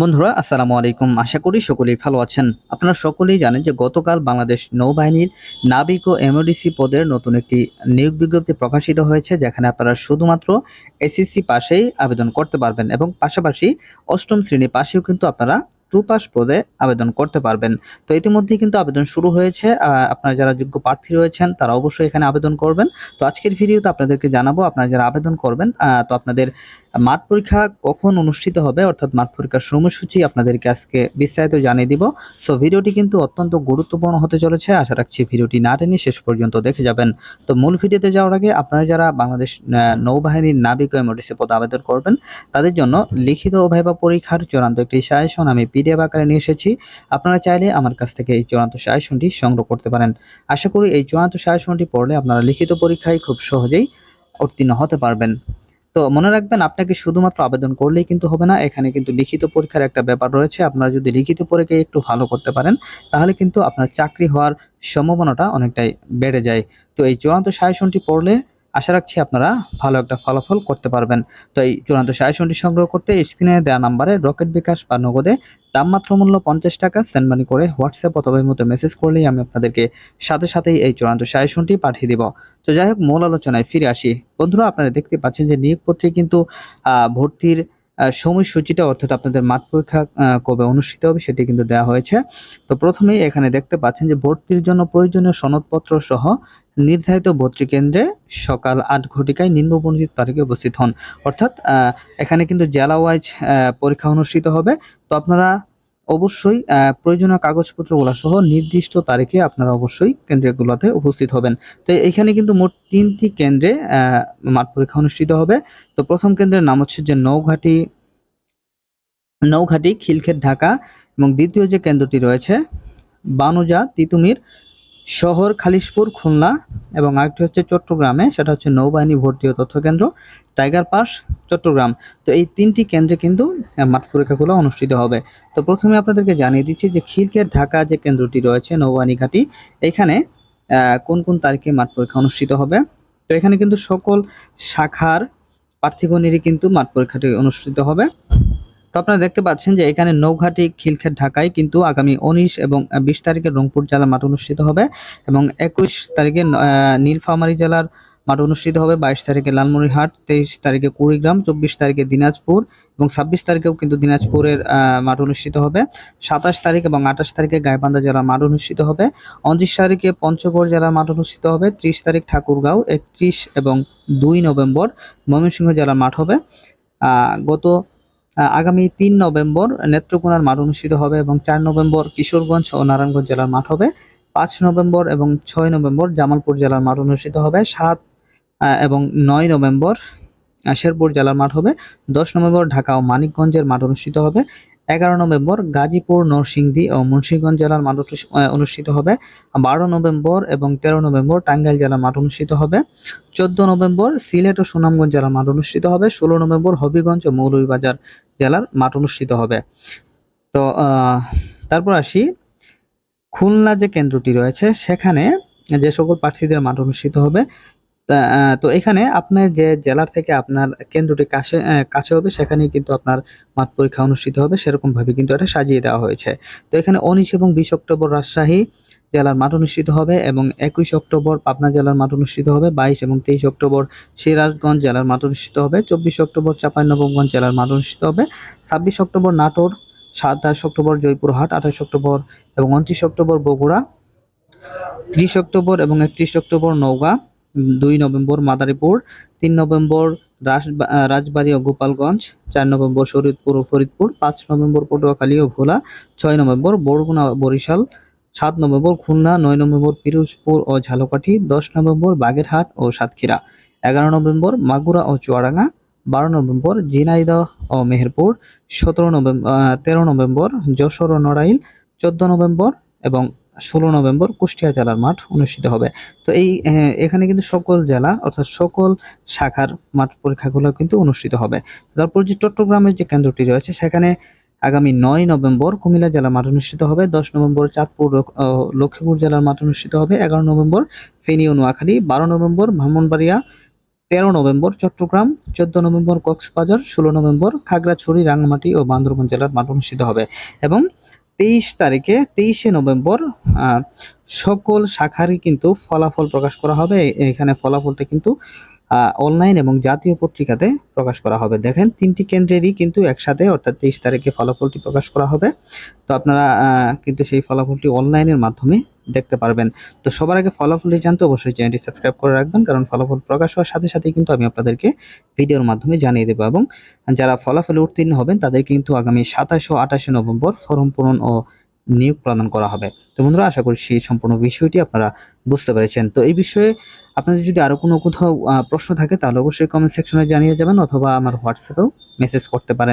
বন্ধুরা, আসসালামু আলাইকুম। আশা করি সকলেই ভালো আছেন। আপনারা সকলেই জানেন যে গতকাল বাংলাদেশ নৌবাহিনীর নাবিক ও এমওডিসি পদের নতুন একটি নিয়োগ বিজ্ঞপ্তি প্রকাশিত হয়েছে, যেখানে আপনারা শুধুমাত্র এসএসসি পাশেই আবেদন করতে পারবেন এবং পাশাপাশি অষ্টম শ্রেণি পাশেও কিন্তু আপনারা টু পাস পদে আবেদন করতে পারবেন। তো ইতিমধ্যেই কিন্তু আবেদন শুরু হয়েছে। আপনারা যারা যোগ্য প্রার্থী রয়েছেন, তারা অবশ্যই এখানে আবেদন করবেন। তো আজকের ভিডিওতে আপনাদেরকে জানাব, আপনারা যারা আবেদন করবেন তো আপনাদের মাঠ পরীক্ষা কখন অনুষ্ঠিত হবে? অর্থাৎ মাঠ পরীক্ষার সময়সূচি আপনাদেরকে আজকে বিস্তারিত জানিয়ে দিব। সো ভিডিওটি কিন্তু অত্যন্ত গুরুত্বপূর্ণ হতে চলেছে। আশা রাখছি ভিডিওটি না টেনে শেষ পর্যন্ত দেখে যাবেন। তো, মূল ভিডিওতে যাওয়ার আগে আপনারা যারা বাংলাদেশ নৌবাহিনীর নাবিক ও এমওডিসি পদে আবেদন করবেন, তাদের জন্য লিখিত ও ভাইবা পরীক্ষার চূড়ান্ত একটি সাজেশন আমি পিডিএফ আকারে নিয়ে এসেছি। আপনারা চাইলে আমার কাছ থেকে এই চূড়ান্ত সাজেশনটি সংগ্রহ করতে পারেন। আশা করি এই চূড়ান্ত সাজেশনটি পড়লে আপনারা লিখিত পরীক্ষায় খুব সহজেই উত্তীর্ণ হতে পারবেন। তো মনে রাখবেন, আপনাকে শুধুমাত্র আবেদন করলেই কিন্তু হবে না, এখানে কিন্তু লিখিত পরীক্ষার একটা ব্যাপার রয়েছে, আপনারা যদি লিখিত পরীক্ষায় একটু ভালো করতে পারেন, তাহলে কিন্তু আপনার চাকরি হওয়ার সম্ভাবনাটা অনেকটাই বেড়ে যায়। তো এই চূড়ান্ত সাজেশনটি পড়লে আশা রাখছি আপনারা ভালো একটা ফলাফল করতে পারবেন। তো এই চূড়ান্ত সাজেশনটি সংগ্রহ করতে স্ক্রিনে দেওয়া নাম্বারে রকেট বিকাশ বা নগদে দামমাত্র মূল্য পঞ্চাশ টাকা সেন্ড মানি করে হোয়াটসঅ্যাপ অথবা মতো মেসেজ করলেই আমি আপনাদেরকে সাথে সাথেই এই চূড়ান্ত সাজেশনটি পাঠিয়ে দিব। তো যাই হোক মূল আলোচনায় ফিরে আসি। বন্ধুরা আপনারা দেখতে পাচ্ছেন যে নিয়োগপত্রে কিন্তু আহ, ভর্তির সময়সূচিটা অর্থাৎ আপনাদের মাঠ পরীক্ষা কবে অনুষ্ঠিত হবে সেটি কিন্তু দেওয়া হয়েছে। তো প্রথমেই এখানে দেখতে পাচ্ছেন যে ভর্তির জন্য প্রয়োজনীয় সনদপত্র সহ নির্ধারিত কেন্দ্রে সকাল আট ঘটিকায় নিম্নবর্ণিত তারিখে উপস্থিত হন। অর্থাৎ এখানে কিন্তু জেলা ওয়াইজ পরীক্ষা অনুষ্ঠিত হবে। তো আপনারা অবশ্যই প্রয়োজনীয় কাগজপত্রগুলো সহ নির্দিষ্ট তারিখে আপনারা অবশ্যই কেন্দ্রগুলোতে উপস্থিত হবেন। তো এখানে কিন্তু মোট তিনটি কেন্দ্রে মাঠ পরীক্ষা অনুষ্ঠিত হবে। তো প্রথম কেন্দ্রের নাম হচ্ছে যে নৌঘাটি নৌঘাটি খিলক্ষেত, ঢাকা এবং দ্বিতীয় যে কেন্দ্রটি রয়েছে, বানুজা, তিতুমির শহর খালিশপুর, খুলনা এবং আরেকটি হচ্ছে চট্টগ্রামে, সেটা হচ্ছে নৌবাহিনী ভর্তি ও তথ্য কেন্দ্র, টাইগার পাস চট্টগ্রাম। তো এই তিনটি কেন্দ্রে কিন্তু মাঠ পরীক্ষাগুলো অনুষ্ঠিত হবে। তো প্রথমে আপনাদেরকে জানিয়ে দিচ্ছি যে খিলক্ষেত ঢাকা যে কেন্দ্রটি রয়েছে, নৌবাহিনী ঘাটি, এখানে কোন কোন তারিখে মাঠ পরীক্ষা অনুষ্ঠিত হবে? তো এখানে কিন্তু সকল শাখার প্রার্থীগণেরই কিন্তু মাঠ পরীক্ষাটি অনুষ্ঠিত হবে। তো আপনারা দেখতে পাচ্ছেন যে এখানে নৌঘাটি খিলক্ষেত ঢাকায় কিন্তু আগামী উনিশ এবং বিশ তারিখে রংপুর জেলার মাঠ অনুষ্ঠিত হবে এবং একুশ তারিখে নীলফামারী জেলার মাঠ অনুষ্ঠিত হবে, বাইশ তারিখে লালমনিরহাট, তেইশ তারিখে কুড়িগ্রাম, চব্বিশ তারিখে দিনাজপুর এবং ছাব্বিশ তারিখেও কিন্তু দিনাজপুরের মাঠ অনুষ্ঠিত হবে। সাতাশ তারিখ এবং আঠাশ তারিখে গাইবান্ধা জেলার মাঠ অনুষ্ঠিত হবে। উনত্রিশ তারিখে পঞ্চগড় জেলার মাঠ অনুষ্ঠিত হবে। ত্রিশ তারিখ ঠাকুরগাঁও, একত্রিশ এবং দুই নভেম্বর ময়মনসিংহ জেলার মাঠ হবে। গত আগামী তিন নভেম্বর নেত্রকোনার মাঠ অনুষ্ঠিত হবে এবং চার নভেম্বর কিশোরগঞ্জ ও নারায়ণগঞ্জ জেলার মাঠ হবে। পাঁচ নভেম্বর এবং ছয় নভেম্বর জামালপুর জেলার মাঠ অনুষ্ঠিত হবে। সাত এবং নয় নভেম্বর শেরপুর জেলার মাঠ হবে। দশ নভেম্বর ঢাকা ও মানিকগঞ্জের মাঠ অনুষ্ঠিত হবে। এগারো নভেম্বর গাজীপুর, নরসিংদী ও মুন্সিগঞ্জ জেলার মাঠ অনুষ্ঠিত হবে। বারো নভেম্বর এবং তেরো নভেম্বর টাঙ্গাইল জেলার মাঠ অনুষ্ঠিত হবে। চোদ্দ নভেম্বর সিলেট ও সুনামগঞ্জ জেলার মাঠ অনুষ্ঠিত হবে। ষোলো নভেম্বর হবিগঞ্জ ও মৌলভীবাজার জেলার মাঠ অনুষ্ঠিত হবে। তো তারপর আসি। খুলনা যে কেন্দ্রটি রয়েছে, সেখানে যে সকল প্রার্থীদের মাঠ অনুষ্ঠিত হবে তা, এখানে আপনার যে জেলার থেকে আপনার কেন্দ্রটি কাছে কাছে হবে সেখানেই কিন্তু আপনার মাঠ পরীক্ষা অনুষ্ঠিত হবে সেরকম ভাবে কিন্তু এটা সাজিয়ে দেওয়া হয়েছে। তো এখানে উনিশ এবং বিশ অক্টোবর রাজশাহী জেলার মাঠ অনুষ্ঠিত হবে এবং একুশ অক্টোবর পাবনা জেলার মাঠ অনুষ্ঠিত হবে বাইশ এবং তেইশ অক্টোবর সিরাজগঞ্জ জেলার মাঠ অনুষ্ঠিত হবে চব্বিশ অক্টোবর চাঁপাইনবাবগঞ্জ জেলার মাঠ অনুষ্ঠিত হবে ছাব্বিশ অক্টোবর নাটোর সাতাশ অক্টোবর জয়পুরহাট আঠাশ অক্টোবর এবং উনত্রিশ অক্টোবর বগুড়া ত্রিশ অক্টোবর এবং একত্রিশ অক্টোবর উম, দুই নভেম্বর মাদারীপুর, তিন নভেম্বর রাজবাড়ী ও গোপালগঞ্জ, চার নভেম্বর শরীয়তপুর ও ফরিদপুর, পাঁচ নভেম্বর পটুয়াখালী ও ভোলা, ছয় নভেম্বর বরগুনা বরিশাল, সাত নভেম্বর খুলনা, নয় নভেম্বর পিরোজপুর ও ঝালকাঠি, দশ নভেম্বর বাগেরহাট ও সাতক্ষীরা, এগারো নভেম্বর মাগুরা ও চুয়াডাঙ্গা, বারো নভেম্বর ঝিনাইদহ ও মেহেরপুর, সতেরো নভেম্বর তেরো নভেম্বর যশোর ও নড়াইল, চোদ্দ নভেম্বর এবং ষোলো নভেম্বর কুষ্টিয়া জেলার মাঠ অনুষ্ঠিত হবে। তো এই এখানে কিন্তু সকল জেলা অর্থাৎ সকল শাখার মাঠ পরীক্ষাগুলো কিন্তু অনুষ্ঠিত হবে। তারপর যে চট্টগ্রামের যে কেন্দ্রটি রয়েছে, সেখানে আগামী নয় নভেম্বর কুমিল্লা জেলার মাঠ অনুষ্ঠিত হবে, দশ নভেম্বর চাঁদপুর লক্ষ্মীপুর জেলার মাঠ অনুষ্ঠিত হবে, এগারো নভেম্বর ফেনী ও নোয়াখালী, বারো নভেম্বর ব্রাহ্মণবাড়িয়া, তেরো নভেম্বর চট্টগ্রাম, চোদ্দ নভেম্বর কক্সবাজার, ষোলো নভেম্বর খাগড়াছড়ি, রাঙ্গামাটি ও বান্দরবান জেলার মাঠ অনুষ্ঠিত হবে। এবং তেইশ তারিখে, তেইশে নভেম্বর সকল শাখারই কিন্তু ফলাফল প্রকাশ করা হবে। এখানে ফলাফলটা কিন্তু অনলাইন এবং জাতীয় পত্রিকাতে প্রকাশ করা হবে। দেখেন, তিনটি কেন্দ্রেরই কিন্তু একসাথে অর্থাৎ তেইশ তারিখে ফলাফলটি প্রকাশ করা হবে। তো আপনারা কিন্তু সেই ফলাফলটি অনলাইনের মাধ্যমে দেখতে পারবেন। তো সবার আগে ফলাফলটি জানতে অবশ্যই চ্যানেলটি সাবস্ক্রাইব করে রাখবেন, কারণ ফলাফল প্রকাশ হওয়ার সাথে সাথে কিন্তু আমি আপনাদেরকে ভিডিওর মাধ্যমে জানিয়ে দেবো এবং যারা ফলাফলে উত্তীর্ণ হবেন, তাদের কিন্তু আগামী সাতাশ ও আঠাশে নভেম্বর ফর্ম পূরণ ও নিয়োগ প্রদান করা হবে। তো বন্ধুরা, আশা করি সেই সম্পূর্ণ বিষয়টি আপনারা বুঝতে পেরেছেন। তো এই বিষয়ে আপনাদের যদি আরও কোনো কোথাও প্রশ্ন থাকে, তাহলে অবশ্যই কমেন্ট সেকশনে জানিয়ে যাবেন অথবা আমার হোয়াটসঅ্যাপেও মেসেজ করতে পারেন।